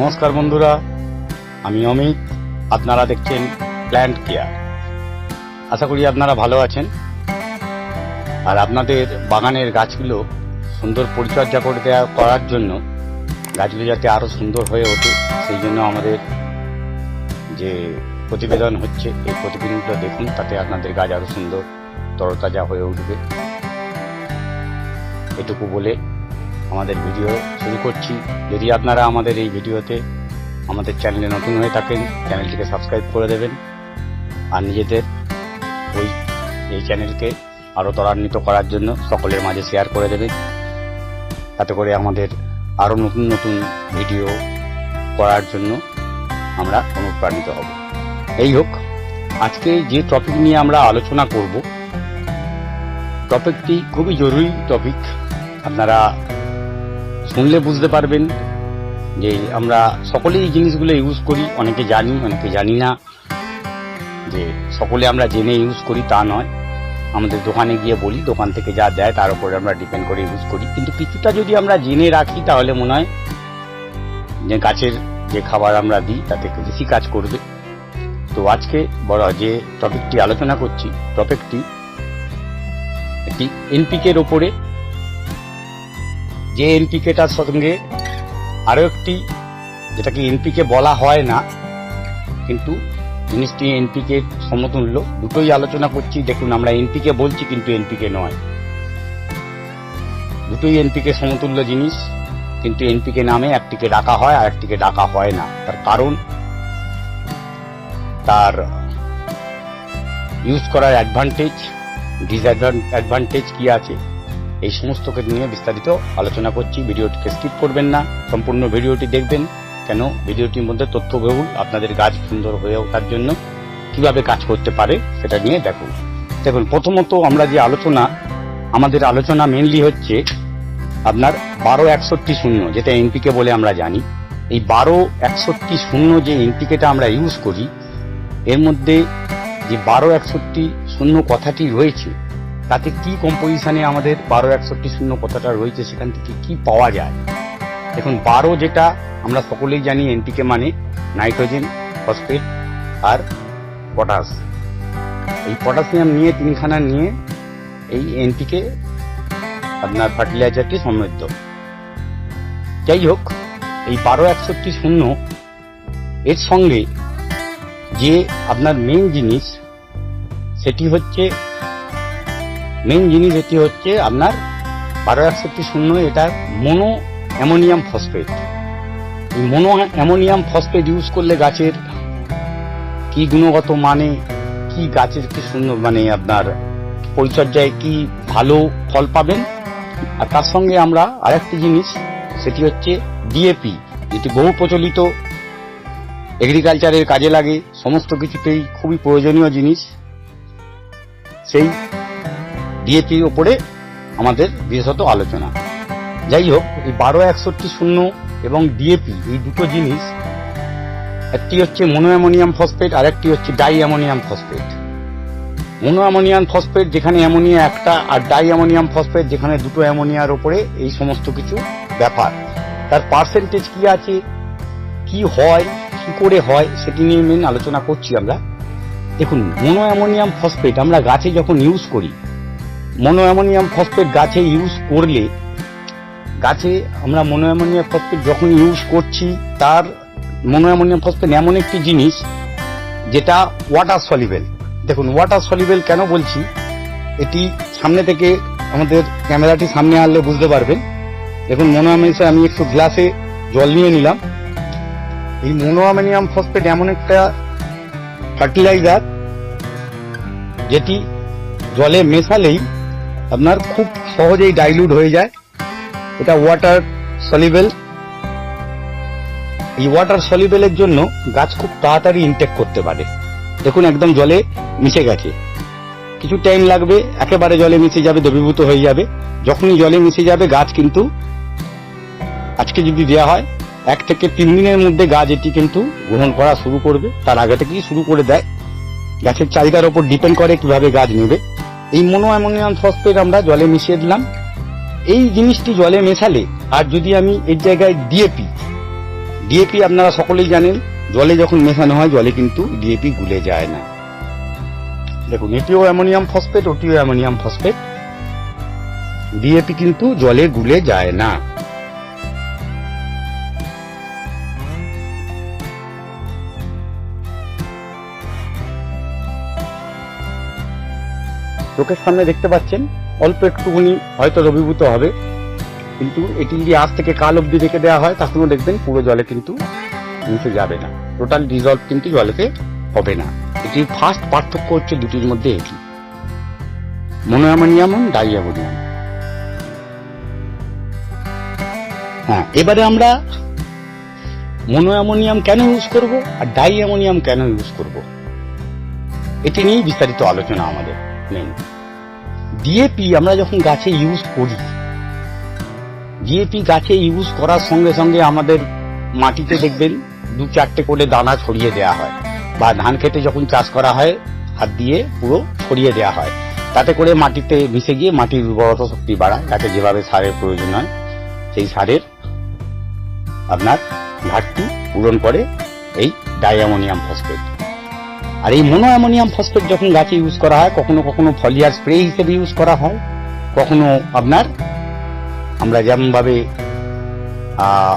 নমস্কার বন্ধুরা, আমি অমিত, আপনারা দেখছেন প্ল্যান্ট কেয়ার আশা করি আপনারা ভালো আছেন। আর আপনাদের বাগানের গাছগুলো সুন্দর পরিচর্যা করে দেওয়া করার জন্য গাছগুলো যাতে আরও সুন্দর হয়ে ওঠে, সেই জন্য আমাদের যে প্রতিবেদন হচ্ছে, এই প্রতিবেদনটা দেখুন, তাতে আপনাদের গাছ আরও সুন্দর, তরতাজা হয়ে উঠবে। এটুকু বলে আমাদের ভিডিও শুরু করছি। যদি আপনারা আমাদের এই ভিডিওতে আমাদের চ্যানেলে নতুন হয়ে থাকেন, চ্যানেলটিকে সাবস্ক্রাইব করে দেবেন আর নিজেদের ওই, এই চ্যানেলকে আরও ত্বরান্বিত করার জন্য সকলের মাঝে শেয়ার করে দেবেন। তাতে করে আমাদের আরও নতুন নতুন ভিডিও করার জন্য আমরা অনুপ্রাণিত হব। এই হোক, আজকে যে টপিক নিয়ে আমরা আলোচনা করব টপিকটি খুবই জরুরি টপিক আপনারা শুনলে বুঝতে পারবেন যে আমরা সকলেই এই জিনিসগুলো ইউজ করি। অনেকে জানি অনেকে জানি না যে সকলে আমরা জেনে ইউজ করি, তা নয়। আমাদের দোকানে গিয়ে বলি, দোকান থেকে যা দেয় তার উপরে আমরা ডিপেন্ড করে ইউজ করি। কিন্তু কিছুটা যদি আমরা জেনে রাখি, তাহলে মনে হয় যে গাছের যে খাবার আমরা দিই, তাতে বেশি কাজ করবে। তো আজকে বড় যে টপিকটি আলোচনা করছি টপিকটি একটি এনপিকের ওপরে যে এনপিকেটার সঙ্গে আরও একটি যেটাকে এনপিকে বলা হয় না, কিন্তু জিনিসটি এনপিকে সমতুল্য, দুটোই আলোচনা করছি। দেখুন, আমরা এনপিকে বলছি, কিন্তু এনপিকে নয়। দুটোই এনপিকে সমতুল্য জিনিস, কিন্তু এনপিকে নামে একটিকে ডাকা হয় আর একটিকে ডাকা হয় না। তার কারণ, তার ইউজ করার অ্যাডভান্টেজ ডিসঅ্যাডভান্টেজ কি আছে? এই সমস্তকে নিয়ে বিস্তারিত আলোচনা করছি। ভিডিওটিকে স্কিপ করবেন না। সম্পূর্ণ ভিডিওটি দেখবেন। কেন? ভিডিওটির মধ্যে তথ্য তথ্যবহুল, আপনাদের গাছ সুন্দর হয়ে ওঠার জন্য কীভাবে কাজ করতে পারে সেটা নিয়ে দেখুন। দেখুন, প্রথমত আমরা যে আলোচনা, আমাদের আলোচনা মেনলি হচ্ছে আপনার বারো একষট্টি শূন্য, যেটা এনপিকে বলে আমরা জানি। এই বারো একষট্টি শূন্য যে এনপিকেটা আমরা ইউজ করি, এর মধ্যে যে বারো একষট্টি শূন্য কথাটি রয়েছে তাতে কি কম্পোজিশনে আমাদের বারো একষট্টি শূন্য কথাটা রয়েছে, সেখান থেকে কি পাওয়া যায়? দেখুন, বারো যেটা আমরা সকলেই জানি এনপিকে মানে নাইট্রোজেন, ফসফেট আর পটাশ। এই পটাশিয়াম নিয়ে, তিনখানা নিয়ে এই এনপিকে আপনার ফার্টিলাইজারটি সমৃদ্ধ। যাই হোক, এই বারো একষট্টি শূন্য এর সঙ্গে যে আপনার মেন জিনিস, সেটি হচ্ছে মেন জিনিস এটি হচ্ছে আপনার বারো একষট্টি শূন্য এটা মোনো অ্যামোনিয়াম ফসফেট এই মোনো অ্যামোনিয়াম ফসফেট ইউজ করলে গাছের কি গুণগত মানে কি গাছের কি সুন্দর মানে আপনার পরিচর্যায় কি ভালো ফল পাবেন? আর তার সঙ্গে আমরা আরেকটি জিনিস, সেটি হচ্ছে ডিএপি যেটি বহু প্রচলিত এগ্রিকালচারের কাজে লাগে, সমস্ত কিছুতেই খুবই প্রয়োজনীয় জিনিস। সেই ডিএপির ওপরে আমাদের বিশেষত আলোচনা। যাই হোক, এই বারো, একষট্টি, শূন্য এবং ডিএপি, এই দুটো জিনিস, একটি হচ্ছে মনো অ্যামোনিয়াম ফসফেট, আর একটি হচ্ছে di ammonium phosphate. Mono ammonium phosphate যেখানে অ্যামোনিয়া একটা, আর ডাই অ্যামোনিয়াম ফসফেট যেখানে দুটো অ্যামোনিয়ার ওপরে এই সমস্ত কিছু ব্যাপার। তার পার্সেন্টেজ কি আছে? কি হয়? কি করে হয়? সেটি নিয়ে মেন আলোচনা করছি আমরা। দেখুন মনো অ্যামোনিয়াম ফসফেট আমরা গাছে যখন ইউজ করি মনো অ্যামোনিয়াম ফসফেট গাছে ইউজ করলে, গাছে আমরা মনো অ্যামোনিয়াম ফসফেট যখন ইউজ করছি, তার মনো অ্যামোনিয়াম ফসফেট এমন একটি জিনিস যেটা ওয়াটার সলিবেল দেখুন ওয়াটার সলিবেল কেন বলছি? এটি সামনে থেকে আমাদের ক্যামেরাটি সামনে আনলে বুঝতে পারবেন। দেখুন মনো অ্যামোনিয়াম আমি একটু গ্লাসে জল নিয়ে নিলাম। এই মনো অ্যামোনিয়াম ফসফেট এমন একটা ফার্টিলাইজার যেটি জলে মেশালেই আপনার খুব সহজেই ডাইলুট হয়ে যায়। এটা ওয়াটার সলিবেল এই ওয়াটার সলিবেলের জন্য গাছ খুব তাড়াতাড়ি ইনটেক করতে পারে। দেখুন, একদম জলে মিশে গেছে। কিছু টাইম লাগবে, একেবারে জলে মিশে যাবে, দ্রবীভূত হয়ে যাবে। যখনই জলে মিশে যাবে, গাছ কিন্তু আজকে যদি দেওয়া হয়, এক থেকে তিন দিনের মধ্যে গাছ এটি কিন্তু গ্রহণ করা শুরু করবে। তার আগে থেকেই শুরু করে দেয়। গাছের চাহিদার উপর ডিপেন্ড করে কীভাবে গাছ নেবে। এই মনো অ্যামোনিয়াম ফসফেট আমরা জলে মিশিয়ে দিলাম। এই জিনিসটি জলে মেশালে, আর যদি আমি এর জায়গায় ডিএপি ডিএপি আপনারা সকলেই জানেন, জলে যখন মেশানো হয়, জলে কিন্তু ডিএপি গুলে যায় না। দেখুন, এটিও অ্যামোনিয়াম ফসফেট ওটিও অ্যামোনিয়াম ফসফেট ডিএপি কিন্তু জলে গুলে যায় না। চোখের সামনে দেখতে পাচ্ছেন, অল্প একটুখানি হয়তো রবিভূত হবে। কিন্তু এটি যদি আজ থেকে কাল অবধি রেখে দেওয়া হয় তখনও দেখবেন পুরো জলে কিন্তু মিশে যাবে না। টোটাল ডিজলভ কিন্তু জলেতে হবে না। এটির ফার্স্ট পার্থক্য হচ্ছে দুটির মধ্যে এটি মনোঅ্যামোনিয়াম এবং ডাইঅ্যামোনিয়াম হ্যাঁ এবারে আমরা মনোঅ্যামোনিয়াম কেন ইউজ করব আর ডাইঅ্যামোনিয়াম কেন ইউজ করব? এটি নিয়েই বিস্তারিত আলোচনা আমাদের। মেন ডিএপি আমরা যখন গাছে ইউজ করি ডিএপি গাছে ইউজ করার সঙ্গে সঙ্গে আমাদের মাটিতে দেখবেন দু চারটে করে দানা ছড়িয়ে দেওয়া হয় বা ধান খেতে যখন চাষ করা হয়, হাত দিয়ে পুরো ছড়িয়ে দেওয়া হয়। তাতে করে মাটিতে মিশে গিয়ে মাটির উর্বরতা শক্তি বাড়ায় তাতে যেভাবে সারের প্রয়োজন হয়, সেই সারের আপনার ঘাটতি পূরণ করে এই ডায়ামোনিয়াম ফসফেট আর এই মোনো অ্যামোনিয়াম ফসফেট যখন গাছে ইউজ করা হয়, কখনো কখনো ফলিয়ার স্প্রে হিসেবে ইউজ করা হয়। কখনো আপনার, আমরা যেমনভাবে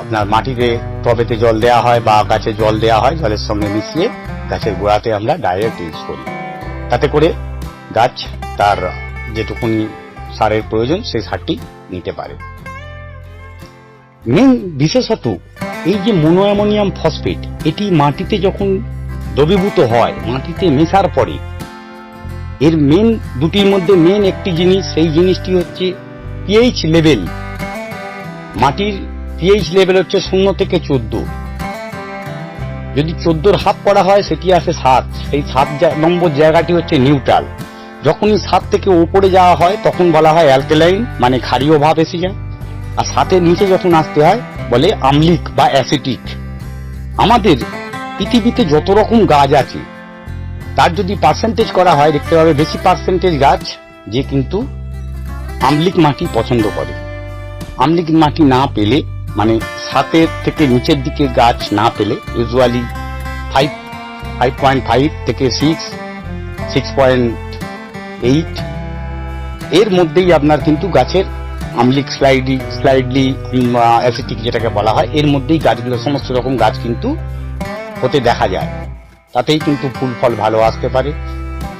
আপনার মাটিতে টবেতে জল দেওয়া হয় বা গাছে জল দেওয়া হয়, জলের সঙ্গে মিশিয়ে গাছের গোড়াতে আমরা ডাইরেক্ট ইউজ করি। তাতে করে গাছ তার যেটুকুনি সারের প্রয়োজন, সেই সারটি নিতে পারে। মেন বিশেষত এই যে মোনো অ্যামোনিয়াম ফসফেট, এটি মাটিতে যখন দ্রবীভূত হয়, মাটিতে মেশার পরে। এর মেন দুটির মধ্যে মেন একটি জিনিস, সেই জিনিসটি হচ্ছে পিএইচ লেভেল মাটির পিএইচ লেভেল হচ্ছে শূন্য থেকে চোদ্দ। যদি চোদ্দোর হাফ করা হয়, সেটি আসে সাত। সেই সাত নম্বর জায়গাটি হচ্ছে নিউট্রাল যখনই সাত থেকে উপরে যাওয়া হয়, তখন বলা হয় অ্যালকেলাইন মানে ক্ষারীয় ভাব এসে যায়। আর সাতের নিচে যখন আসতে হয়, বলে আমলিক বা অ্যাসিটিক আমাদের পৃথিবীতে যত রকম গাছ আছে, তার যদি পার্সেন্টেজ করা হয়, দেখতে পাবে বেশি পার্সেন্টেজ গাছ যে কিন্তু আমলিক মাটি পছন্দ করে। আমলিক মাটি না পেলে মানে সাতের থেকে নিচের দিকে গাছ না পেলে usually five five point five থেকে সিক্স সিক্স পয়েন্ট এইট এর মধ্যেই আপনার কিন্তু গাছের আমলিক স্লাইডি স্লাইডলি অ্যাসিটিক যেটাকে বলা হয়, এর মধ্যেই গাছগুলো, সমস্ত রকম গাছ কিন্তু হতে দেখা যায়। তাতেই কিন্তু ফুল ফল ভালো আসতে পারে।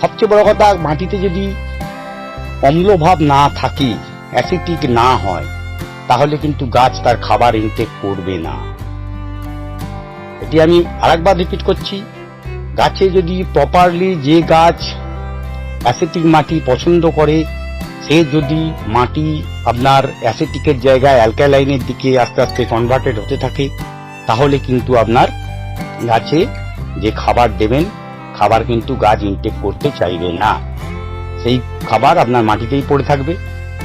সবচেয়ে বড় কথা, মাটিতে যদি অম্লভাব না থাকে অ্যাসিটিক না হয়, তাহলে কিন্তু গাছ তার খাবার ইনটেক করবে না। এটি আমি আরেকবার রিপিট করছি। গাছে যদি প্রপারলি যে গাছ অ্যাসিটিক মাটি পছন্দ করে, সে যদি মাটি আপনার অ্যাসিটিকের জায়গায় অ্যালকালাইনের দিকে আস্তে আস্তে কনভার্টেড হতে থাকে, তাহলে কিন্তু আপনার গাছে যে খাবার দেবেন, খাবার কিন্তু গাছ ইনটেক করতে চাইবে না। সেই খাবার আপনার মাটিতেই পড়ে থাকবে।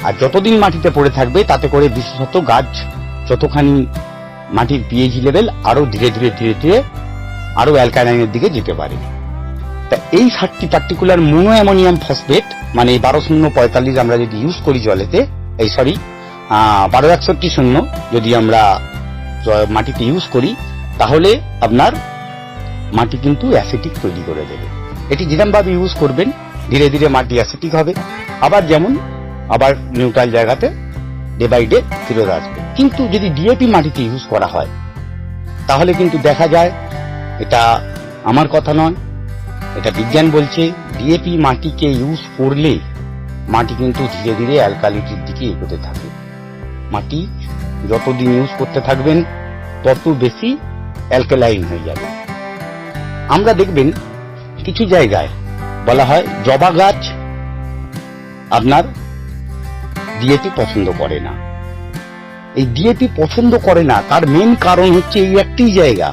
আর যতদিন মাটিতে পড়ে থাকবে, তাতে করে বিশেষত গাছ যতখানি মাটির পিএইচ লেভেল আরও ধীরে ধীরে ধীরে ধীরে, আরও অ্যালকালাইনের দিকে যেতে পারে। তা এই সাতটি পার্টিকুলার মোনো অ্যামোনিয়াম ফসফেট মানে বারো শূন্য পঁয়তাল্লিশ আমরা যদি ইউজ করি জলেতে, এই সরি বারো একষট্টি শূন্য যদি আমরা মাটিতে ইউজ করি তাহলে আপনার মাটি কিন্তু অ্যাসিটিক তৈরি করে দেবে। এটি যেরকম ভাবে ইউজ করবেন, ধীরে ধীরে মাটি অ্যাসিটিক হবে। আবার যেমন, আবার নিউট্রাল জায়গাতে ডে বাই ডে ফিরত আসবে। কিন্তু যদি ডিএপি মাটিতে ইউজ করা হয়, তাহলে কিন্তু দেখা যায়, এটা আমার কথা নয়, এটা বিজ্ঞান বলছে ডিএপি মাটিকে ইউজ করলে মাটি কিন্তু ধীরে ধীরে অ্যালকালিটির দিকে এগোতে থাকে। মাটি যতদিন ইউজ করতে থাকবেন, তত বেশি অ্যালকালাইন হয়ে যাবে। আমরা দেখবেন কিছু জায়গায় বলা হয় জবা গাছ আপনার ডিএপি পছন্দ করে না। এই ডিএপি পছন্দ করে না, তার মেন কারণ হচ্ছে এই একটি জায়গা,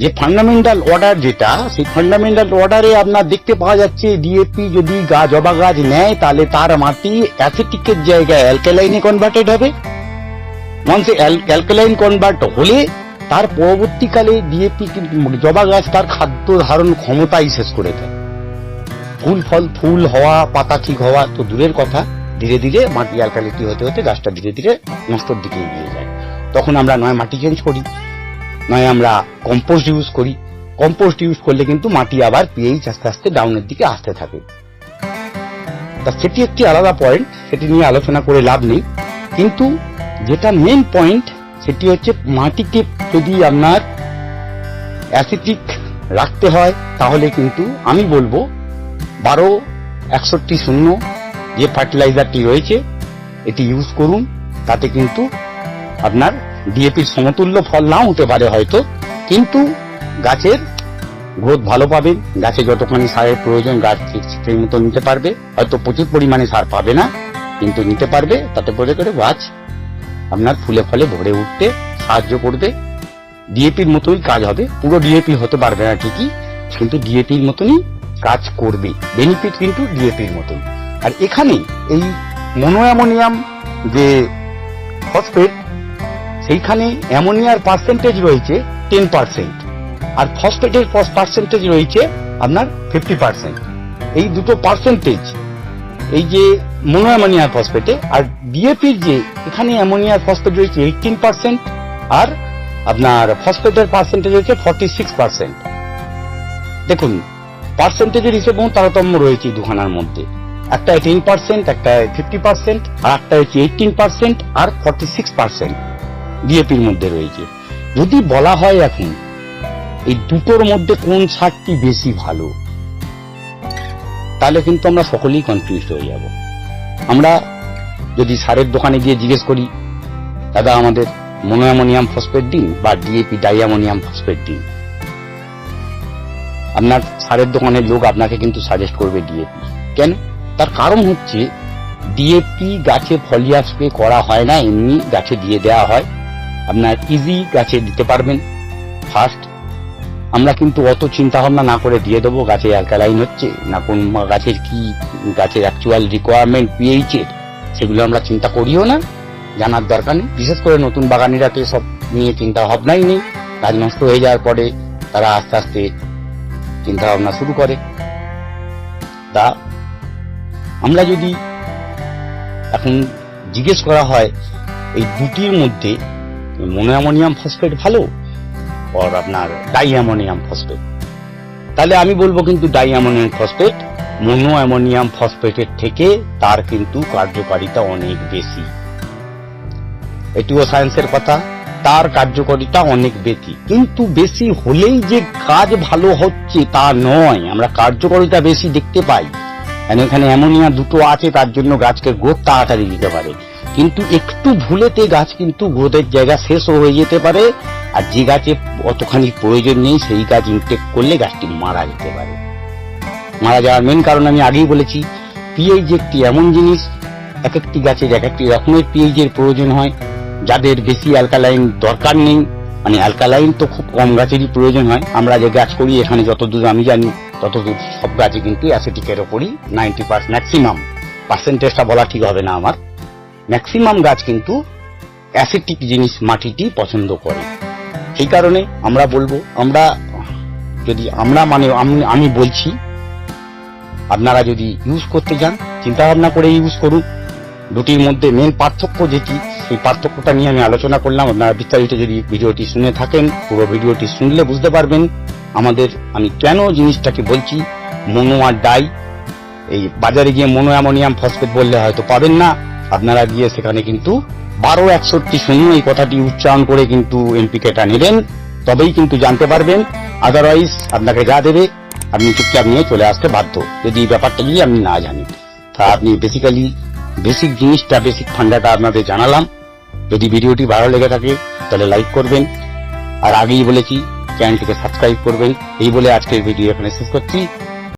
যে ফান্ডামেন্টাল অর্ডার যেটা, সেই ফান্ডামেন্টাল অর্ডারে আপনার দেখতে পাওয়া যাচ্ছে ডিএপি যদি গাছ জবা গাছ নেয়, তাহলে তার মাটি অ্যাসিটিকের জায়গায় অ্যালকালাইনে কনভার্টেড হবে। ওয়ান্স অ্যালকালাইন কনভার্ট হলে তার পরবর্তীকালে ডিএপি জবা গাছ তার খাদ্য ধারণ ক্ষমতাই শেষ করে দেয়। ফুল ফল, ফুল হওয়া, পাতা ঠিক হওয়া তো দূরের কথা। ধীরে ধীরে মাটি অ্যালকালিটি হতে হতে গাছটা ধীরে ধীরে নষ্টর দিকে এগিয়ে যায়। তখন আমরা নয় মাটি চেঞ্জ করি, নয় আমরা কম্পোস্ট ইউজ করি। কম্পোস্ট ইউজ করলে কিন্তু মাটি আবার পিএইচ আস্তে আস্তে ডাউনের দিকে আসতে থাকে। তা সেটি একটি আলাদা পয়েন্ট সেটি নিয়ে আলোচনা করে লাভ নেই। কিন্তু যেটা মেন পয়েন্ট সেটি হচ্ছে মাটিকে যদি আপনার অ্যাসিটিক রাখতে হয়, তাহলে কিন্তু আমি বলব বারো একষট্টি শূন্য যে ফার্টিলাইজারটি রয়েছে, এটি ইউজ করুন। তাতে কিন্তু আপনার ডিএপির সমতুল্য ফল নাও হতে পারে হয়তো। কিন্তু গাছের গ্রোথ ভালো পাবেন গাছে যতখানি সারের প্রয়োজন, গাছ সেই মতো নিতে পারবে। হয়তো প্রচুর পরিমাণে সার পাবে না, কিন্তু নিতে পারবে। তাতে করে করে গাছ আপনার ফুলে ফলে ভরে উঠতে সাহায্য করবে। ডিএপির মতোই কাজ হবে। পুরো ডিএপি হতে পারবে না ঠিকই, কিন্তু ডিএপির মতনই কাজ করবে। বেনিফিট কিন্তু ডিএপির মতন আর এখানে এই মনো অ্যামোনিয়াম যে ফসফেট সেইখানে অ্যামোনিয়ার পার্সেন্টেজ রয়েছে টেন পার্সেন্ট আর ফসফেটের পার্সেন্টেজ রয়েছে আপনার ফিফটি পার্সেন্ট এই দুটো পার্সেন্টেজ এই যে মনো অ্যামোনিয়ার ফসফেটে আর ডিএপির যে এখানে অ্যামোনিয়ার ফসফেট রয়েছে এইটিন পার্সেন্ট আর আপনার ফসফেটের পার্সেন্টেজ হচ্ছে ফর্টি সিক্স পার্সেন্ট দেখুন পার্সেন্টেজের হিসেবে তারতম্য রয়েছে দুখানার মধ্যে। একটা টেন পার্সেন্ট একটা ফিফটি পার্সেন্ট আর একটা হচ্ছে এইটিন পার্সেন্ট আর ফর্টি সিক্স পার্সেন্ট ডিএপির মধ্যে রয়েছে। যদি বলা হয় এখন, এই দুটোর মধ্যে কোন সারটি বেশি ভালো? তাহলে কিন্তু আমরা সকলেই কনফিউজ হয়ে যাব। আমরা যদি সারের দোকানে গিয়ে জিজ্ঞেস করি, দাদা, আমাদের মনোঅ্যামোনিয়াম ফসফেট দিন বা ডিএপি ডাইঅ্যামোনিয়াম ফসফেট দিন? আপনার সারের দোকানের লোক আপনাকে কিন্তু সাজেস্ট করবে ডিএপি কেন? তার কারণ হচ্ছে ডিএপি গাছে ফলিয়া স্প্রে করা হয় না, এমনি গাছে দিয়ে দেওয়া হয়। আপনার ইজি গাছে দিতে পারবেন। ফার্স্ট আমরা কিন্তু অত চিন্তা ভাবনা না করে দিয়ে দেবো গাছে অ্যালকালাইন হচ্ছে, না কোন গাছের কি, গাছের অ্যাকচুয়াল রিকোয়ারমেন্ট পিএইচ এর, সেগুলো আমরা চিন্তা করিও না, জানার দরকার নেই। বিশেষ করে নতুন বাগানিরা তো সব নিয়ে চিন্তা ভাবনাই নেই। গাছ নষ্ট হয়ে যাওয়ার পরে তারা আস্তে আস্তে চিন্তা ভাবনা শুরু করে। তা আমরা যদি এখন জিজ্ঞেস করা হয়, এই দুটির মধ্যে মনোঅ্যামোনিয়াম ফসফেট ভালো? আর আপনার ডাইঅ্যামোনিয়াম ফসফেট। তাহলে আমি বলব কিন্তু ডাইঅ্যামোনিয়াম ফসফেট মনো অ্যামোনিয়াম ফসফেটের থেকে তার কিন্তু কার্যকারিতা অনেক বেশি। এটিও সায়েন্সের কথা, তার কার্যকারিতা অনেক বেশি। কিন্তু বেশি হলেই যে কাজ ভালো হচ্ছে তা নয়, আমরা কার্যকারিতা বেশি দেখতে পাই। এখানে অ্যামোনিয়া দুটো আছে, তার জন্য গাছকে গ্রোথ তাড়াতাড়ি দিতে পারে। কিন্তু একটু ভুলেতে গাছ কিন্তু গ্রোথের জায়গা শেষও হয়ে যেতে পারে। আর যে গাছে অতখানি প্রয়োজন নেই, সেই গাছ ইনটেক করলে গাছটি মারা যেতে পারে। মারা যাওয়ার মেন কারণ আমি আগেই বলেছি পিএইচ একটি এমন জিনিস এক একটি গাছের এক একটি রকমের পিএইচ এর প্রয়োজন হয়। যাদের বেশি অ্যালকালাইন দরকার নেই মানে অ্যালকালাইন তো খুব কম গাছেরই প্রয়োজন হয়। আমরা যে গাছ করি, এখানে যতদূর আমি জানি, ততদূর সব গাছে কিন্তু অ্যাসিটিকের ওপরই নাইনটি পার্সেন্ট ম্যাক্সিমাম পার্সেন্টেজটা বলা ঠিক হবে না আমার। ম্যাক্সিমাম গাছ কিন্তু অ্যাসিটিক জিনিস মাটিটি পছন্দ করে। সেই কারণে আমরা বলব, আমরা যদি আমরা মানে আমি- বলছি, আপনারা যদি ইউজ করতে যান চিন্তা ভাবনা করে ইউজ করুন। দুটির মধ্যে মেন পার্থক্য যেটি, সেই পার্থক্যটা নিয়ে আমি আলোচনা করলাম। আপনারা বিস্তারিত যদি ভিডিওটি শুনে থাকেন, পুরো ভিডিওটি শুনলে বুঝতে পারবেন আমাদের, আমি কেন জিনিসটাকে বলছি মনো আর ডাই, এই বাজারে গিয়ে মনো অ্যামোনিয়াম ফসফেট বললে হয়তো পাবেন না। আপনারা গিয়ে সেখানে কিন্তু বারো একষট্টি শূন্য এই কথাটি উচ্চারণ করে কিন্তু এনপিকেটা নেবেন তবেই কিন্তু জানতে পারবেন আদারওয়াইজ আপনাকে যা দেবে, আপনি চুপচাপ নিয়ে চলে আসতে বাধ্য। যদি এই ব্যাপারটা যদি আপনি না জানেন, তা আপনি বেসিক্যালি বেসিক জিনিসটা বেসিক ফান্ডাটা আপনাদের জানালাম। যদি ভিডিওটি ভালো লেগে থাকে, তাহলে লাইক করবেন। আর আগেই বলেছি চ্যানেলটিকে সাবস্ক্রাইব করবেন। এই বলে আজকের ভিডিও এখানে শেষ করছি।